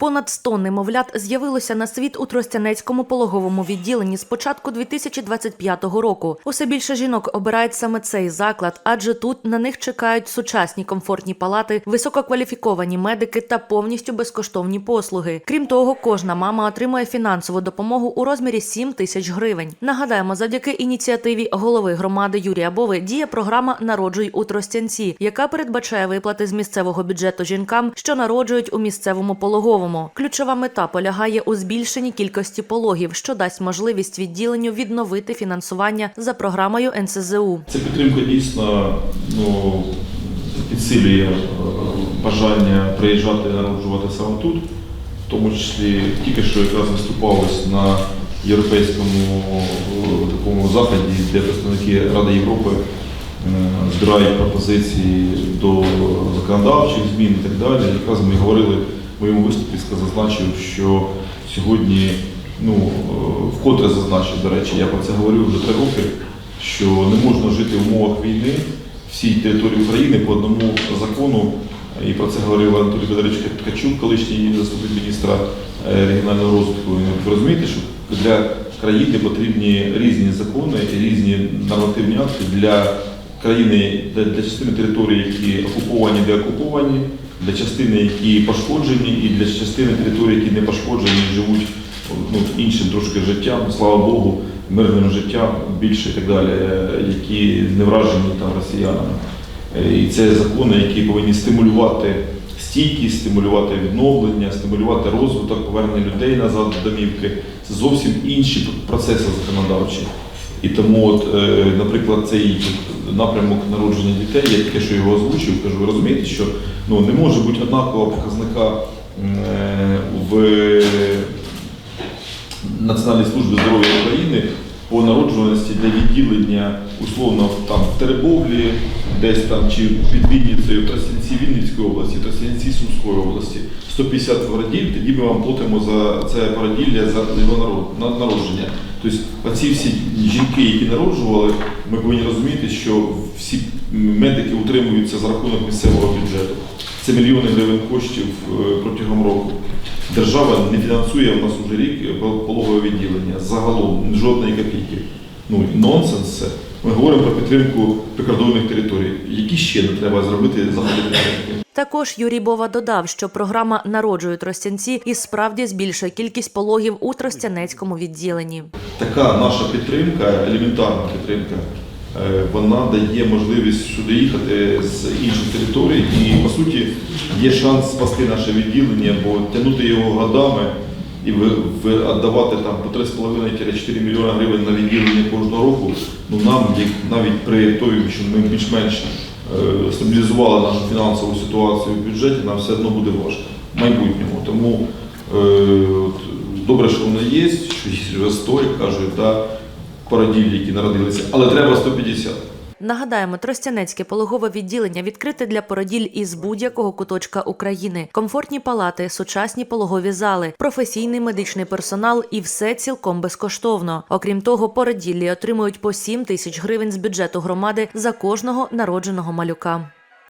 Понад 100 немовлят з'явилося на світ у Тростянецькому пологовому відділенні з початку 2025 року. Усе більше жінок обирають саме цей заклад, адже тут на них чекають сучасні комфортні палати, висококваліфіковані медики та повністю безкоштовні послуги. Крім того, кожна мама отримує фінансову допомогу у розмірі 7 тисяч гривень. Нагадаємо, завдяки ініціативі голови громади Юрія Бови діє програма Народжуй у Тростянці, яка передбачає виплати з місцевого бюджету жінкам, що народжують у місцевому пологовому. Ключова мета полягає у збільшенні кількості пологів, що дасть можливість відділенню відновити фінансування за програмою НСЗУ. Ця підтримка дійсно ну, підсилює е, бажання приїжджати і народжувати саме тут, в тому числі тільки що якраз виступалось на європейському е, такому заході, де представники Ради Європи е, збирають пропозиції до законодавчих змін і так далі. Якраз ми говорили моєму виступі, зазначив, що сьогодні, ну, е, вкотре зазначив, до речі, я про це говорив вже три роки, що не можна жити в умовах війни всій території України по одному закону. І про це говорив Анатолій Федорович Ткачук, колишній заступник міністра е, регіонального розвитку. Ви розумієте, що для країни потрібні різні закони і різні нормативні акти для країни, для, частини території, які окуповані, де окуповані, для частини, які пошкоджені, і для частини території, які не пошкоджені, живуть ну, іншим трошки життям, слава Богу, мирним життям більше і так далі, е, які не вражені там росіянами. Е, І це закони, які повинні стимулювати стійкість, стимулювати відновлення, стимулювати розвиток, повернення людей назад до домівки. Це зовсім інші процеси законодавчі. І тому, от, е, наприклад, цей напрямок народження дітей, я тільки що його озвучив, кажу, ви розумієте, що ну, не може бути однакового показника е, в Національній службі здоров'я України по народжуваності для відділення условно там в Теребовлі, десь там чи під Вінницею, в Вінницької області, в Тростянці Сумської області 150 породіль, тоді ми вам платимо за це породілля за його народження. Тобто оці всі жінки, які народжували, ми повинні розуміти, що всі медики утримуються за рахунок місцевого бюджету. Це мільйони гривень коштів е, протягом року. Держава не фінансує в нас уже рік пологове відділення загалом жодної копійки. Ну нонсенс це. Ми говоримо про підтримку прикордонних територій. Які ще не треба зробити заходи підтримки? Також Юрій Бова додав, що програма Народжують Тростянці і справді збільшує кількість пологів у Тростянецькому відділенні. Така наша підтримка, елементарна підтримка, е, вона дає можливість сюди їхати з інших територій і, по суті, є шанс спасти наше відділення, бо тягнути його годами і віддавати там по 3,5-4 мільйони гривень на відділення кожного року, ну нам, навіть при тому, що ми більш-менш е, стабілізували нашу фінансову ситуацію в бюджеті, нам все одно буде важко в майбутньому. Тому е, добре, що воно є, що є вже 100, як кажуть, да, породіль, які народилися, але треба 150. Нагадаємо, Тростянецьке пологове відділення відкрите для породіль із будь-якого куточка України. Комфортні палати, сучасні пологові зали, професійний медичний персонал і все цілком безкоштовно. Окрім того, породіллі отримують по 7 тисяч гривень з бюджету громади за кожного народженого малюка.